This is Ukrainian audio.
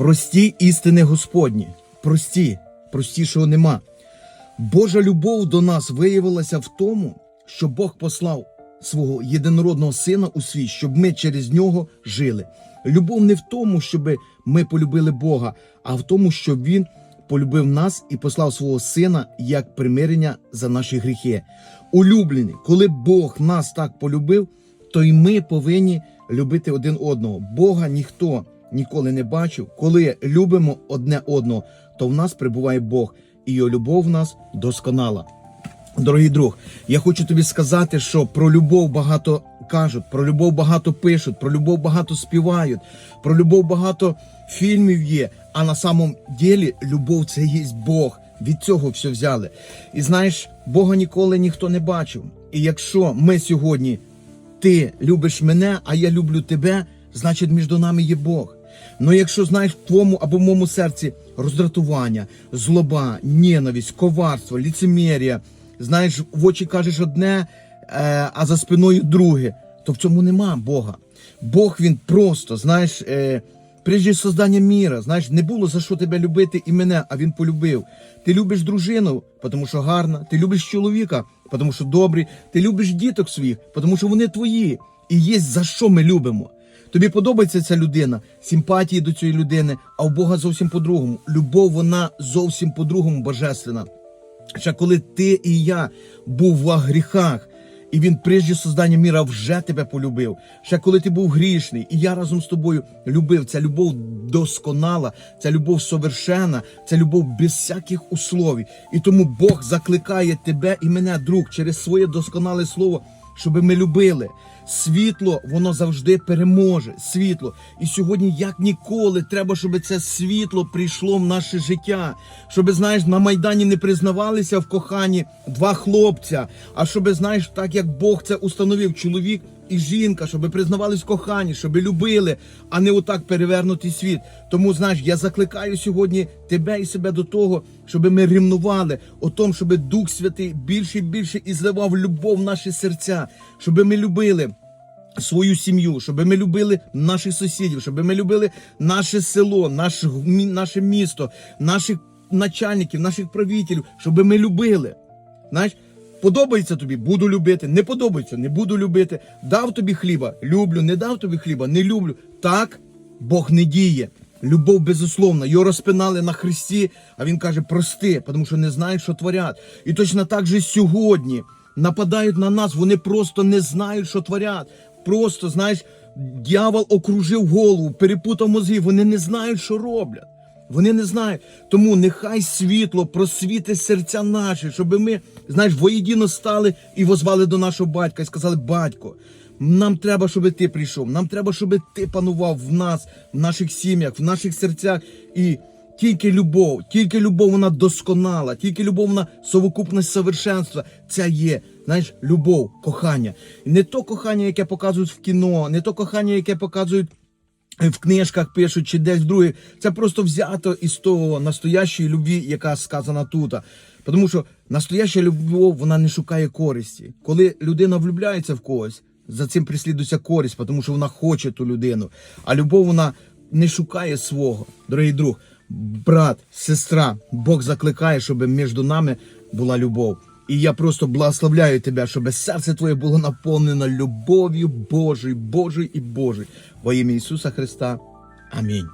Прості істини Господні. Прості, простішого нема. Божа любов до нас виявилася в тому, що Бог послав свого єдинородного сина у світ, щоб ми через нього жили. Любов не в тому, щоб ми полюбили Бога, а в тому, що Він полюбив нас і послав свого сина як примирення за наші гріхи. Улюблені, коли Бог нас так полюбив, то й ми повинні любити один одного. Бога ніхто ніколи не бачив. Коли любимо одне одного, то в нас прибуває Бог, і його любов в нас досконала. Дорогий друг, я хочу тобі сказати, що про любов багато кажуть, про любов багато пишуть, про любов багато співають, про любов багато фільмів є. А на самом ділі любов це є Бог. Від цього все взяли. І знаєш, Бога ніколи ніхто не бачив. І якщо ми сьогодні ти любиш мене, а я люблю тебе, значить між нами є Бог. Ну якщо знаєш в твоєму або в моєму серці роздратування, злоба, ненависть, коварство, ліцемір'я, знаєш, в очі кажеш одне, е, а за спиною друге, то в цьому нема Бога. Бог він просто, знаєш, е, прежде создання міра, знаєш, не було за що тебе любити і мене, а він полюбив. Ти любиш дружину, тому що гарна, ти любиш чоловіка, тому що добрий, ти любиш діток своїх, тому що вони твої. І є за що ми любимо. Тобі подобається ця людина, симпатії до цієї людини, а у Бога зовсім по-другому. Любов, вона зовсім по-другому божественна. Ще коли ти і я був в гріхах, і він прежде создання міра вже тебе полюбив. Ще коли ти був грішний, і я разом з тобою любив. Ця любов досконала, ця любов совершена, ця любов без всяких условій. І тому Бог закликає тебе і мене, друг, через своє досконале слово, щоб ми любили. Світло, воно завжди переможе. Світло. І сьогодні, як ніколи, треба, щоб це світло прийшло в наше життя. Щоб, знаєш, на Майдані не признавалися в коханні два хлопця. А щоб, знаєш, так як Бог це установив, чоловік і жінка, щоб признавались в коханні, щоб любили, а не отак перевернутий світ. Тому, знаєш, я закликаю сьогодні тебе і себе до того, щоб ми рівнували о том, щоб Дух Святий більше і більше і зливав любов в наші серця, щоб ми любили свою сім'ю, щоб ми любили наших сусідів, щоб ми любили наше село, наш, наше місто, наших начальників, наших правителів, щоб ми любили. Знаєш, подобається тобі, буду любити. Не подобається, не буду любити. Дав тобі хліба, люблю, не дав тобі хліба, не люблю. Так Бог не діє. Любов безусловна, його розпинали на Христі, а він каже: прости, тому що не знають, що творять. І точно так же сьогодні нападають на нас, вони просто не знають, що творять. Просто, знаєш, дьявол окружив голову, перепутав мозги, вони не знають, що роблять. Вони не знають. Тому нехай світло просвіти серця наші, щоб ми, знаєш, воєдіно стали і возвали до нашого батька і сказали: Батько, нам треба, щоб ти прийшов. Нам треба, щоб ти панував в нас, в наших сім'ях, в наших серцях. І тільки любов, тільки любов вона досконала, тільки любов вона совокупність совершенства. Це є, знаєш, любов, кохання. Не то кохання, яке показують в кіно, не то кохання, яке показують в книжках пишуть чи десь друге. Це просто взято із того настоящої любві, яка сказана тут. Тому що настояща любов вона не шукає користі. Коли людина влюбляється в когось, за цим прислідується користь, тому що вона хоче ту людину. А любов вона не шукає свого. Дорогий друг, брат, сестра, Бог закликає, щоб між нами була любов. І я просто благословляю тебе, щоб серце твоє було наповнено любов'ю Божою, Божою і Божою. Во ім'я Ісуса Христа. Амінь.